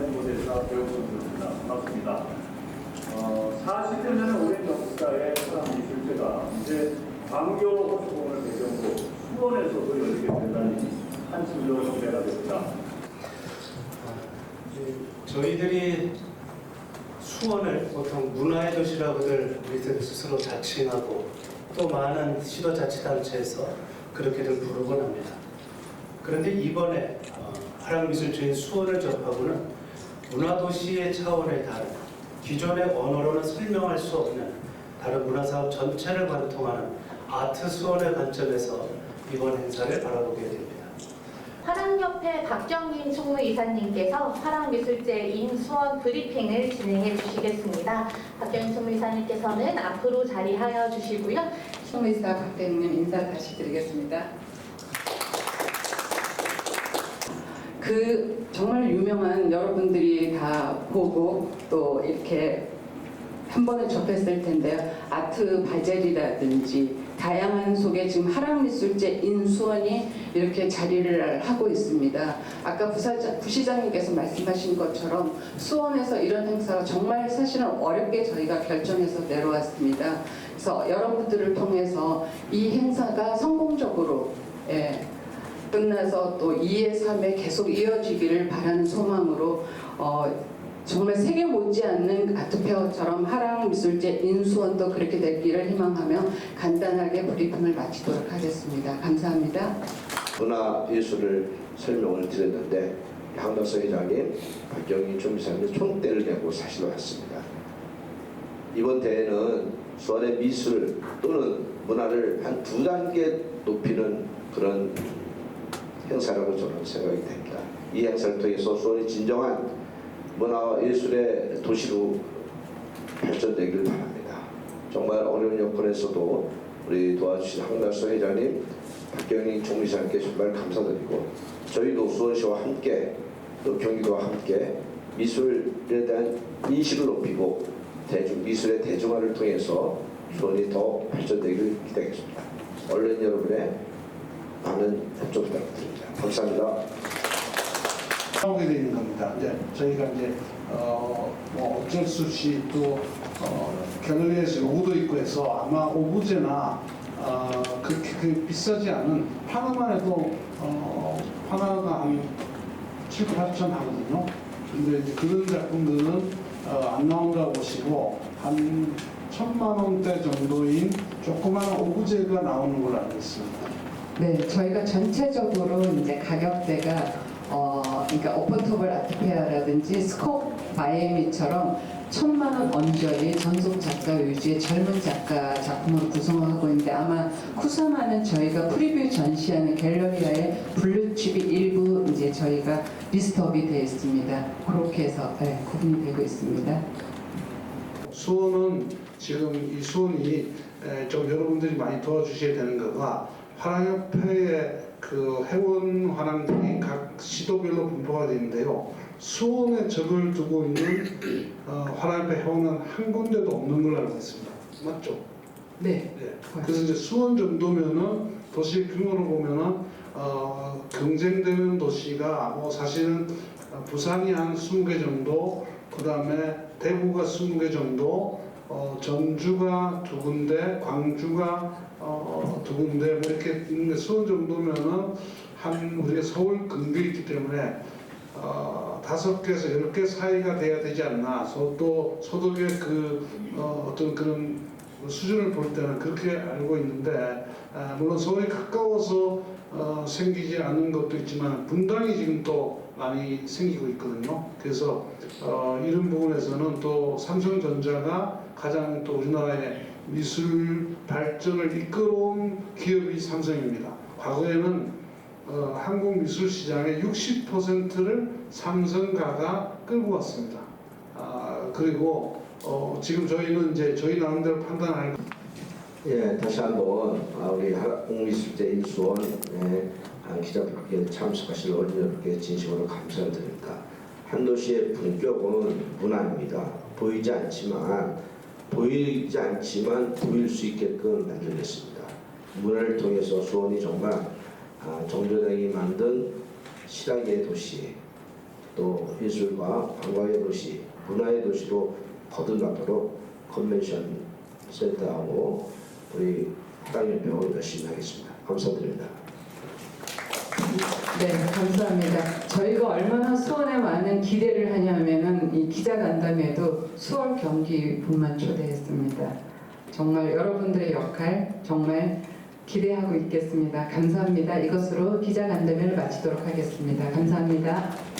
모대사 배우선수입니다. 반갑습니다. 어, 40여 년의 오랜 역사의 사랑미술제가 이제 광교 호수공을 배경으로 수원에서도 열리게 된다니 한심으로 경례가 됩니다. 저희들이 수원을 보통 문화의 도시라고들 우리들 스스로 자칭하고 또 많은 시도 자치단체에서 그렇게들 부르곤 합니다. 그런데 이번에 어, 화랑미술주인 수원을 접하고는 문화도시의 차원에 다른 기존의 언어로는 설명할 수 없는 다른 문화사업 전체를 관통하는 아트 수원의 관점에서 이번 행사를 바라보게 됩니다. 화랑협회 박경림 총무이사님께서 화랑미술제 인수원 브리핑을 진행해 주시겠습니다. 박경림 총무이사님께서는 앞으로 자리하여 주시고요. 총무이사 박대웅님 인사 다시 드리겠습니다. 그 정말 유명한 여러분들이 다 보고 또 이렇게 한 번에 접했을 텐데요. 아트 바젤이라든지 다양한 속에 지금 하랑미술제 인수원이 이렇게 자리를 하고 있습니다. 아까 부사장, 부시장님께서 말씀하신 것처럼 수원에서 이런 행사가 정말 사실은 어렵게 저희가 결정해서 내려왔습니다. 그래서 여러분들을 통해서 이 행사가 성공적으로 예, 끝나서 또 2의 3에 계속 이어지기를 바라는 소망으로 어, 정말 세계 못지않는 아트페어처럼 하랑미술제 인수원도 그렇게 됐기를 희망하며 간단하게 브리핑을 마치도록 하겠습니다. 감사합니다. 문화예술을 설명을 드렸는데 황덕서 회장님, 박경희 총비사님 총대를 내고 사실 왔습니다. 이번 대회는 수원의 미술 또는 문화를 한 두 단계 높이는 그런 행사라고 저는 생각이 됩니다. 이 행사를 통해서 수원이 진정한 문화와 예술의 도시로 발전되길 바랍니다. 정말 어려운 여건에서도 우리 도와주신 황달서 회장님, 박경희 총리사님께 정말 감사드리고 저희도 수원시와 함께 또 경기도와 함께 미술에 대한 인식을 높이고 대중 미술의 대중화를 통해서 수원이 더 발전되기를 기대하겠습니다. 언론 여러분의 많은 협조 부탁드립니다. 감사합니다. 나오게 되는 겁니다. 이제 저희가 이제 어, 뭐 어쩔 수 없이 또 어, 갤러리에서 요구도 있고 해서 아마 오브제나 어, 그렇게 그 비싸지 않은 하나만 해도 어, 하나가 한 7, 8천 하거든요. 근데 이제 그런 작품들은 어, 안 나온다고 보시고 한 천만 원대 정도인 조그마한 오브제가 나오는 걸로 알고 있습니다. 네, 저희가 전체적으로 이제 가격대가 어, 그러니까 오픈토블 아트페어라든지 스코프 바이에미처럼 천만 원 언저리 전속 작가 위주의 젊은 작가 작품을 구성하고 있는데 아마 쿠사마는 저희가 프리뷰 전시하는 갤러리아의 블루칩이 일부 이제 저희가 리스트업이 되어 있습니다. 그렇게 해서 네, 구분이 되고 있습니다. 수원은 지금 이 수원이 에, 좀 여러분들이 많이 도와주셔야 되는 거가 화랑협회의 그 회원 화랑들이 각 시도별로 분포가 되는데요. 수원에 적을 두고 있는 어, 화랑협회 회원은 한 군데도 없는 걸로 알고 있습니다. 맞죠? 네. 네. 그래서 이제 수원 정도면은 도시 규모로 보면은 어, 경쟁되는 도시가 뭐 사실은 어, 부산이 한 20개 정도, 그 다음에 대구가 20개 정도, 어, 전주가 두 군데, 광주가 어, 두 군데 뭐 이렇게 있는데 수원 정도면은 한 우리가 서울 근교에 있기 때문에 어, 다섯 개에서 열 개 사이가 돼야 되지 않나. 소- 또 소득의 그 어, 어떤 그런 수준을 볼 때는 그렇게 알고 있는데 아, 물론 서울이 가까워서 어, 생기지 않는 것도 있지만 분당이 지금 또 많이 생기고 있거든요. 그래서 어, 이런 부분에서는 또 삼성전자가 가장 또 우리나라의 미술 발전을 이끌어온 기업이 삼성입니다. 과거에는 어, 한국 미술 시장의 60%를 삼성가가 끌고 왔습니다. 아, 그리고 어, 지금 저희는 이제 저희 나름대로 판단할 예, 다시 한번 아, 우리 홍미술제 인수원 예, 아, 기자분께 어린 여러분께 진심으로 감사를 드립니다. 한 도시의 품격은 문화입니다. 보이지 않지만 보이지 않지만 보일 수 있게끔 만들겠습니다. 문화를 통해서 수원이 정말 아, 정조당이 만든 실학의 도시 또 예술과 관광의 도시, 문화의 도시로 거듭나도록 컨벤션 센터하고 우리 학당연맹으로 열심히 하겠습니다. 감사드립니다. 네, 감사합니다. 저희가 얼마나 수원에 많은 기대를 하냐면은 이 기자간담회도 수원 경기분만 초대했습니다. 정말 여러분들의 역할 정말 기대하고 있겠습니다. 감사합니다. 이것으로 기자간담회를 마치도록 하겠습니다. 감사합니다.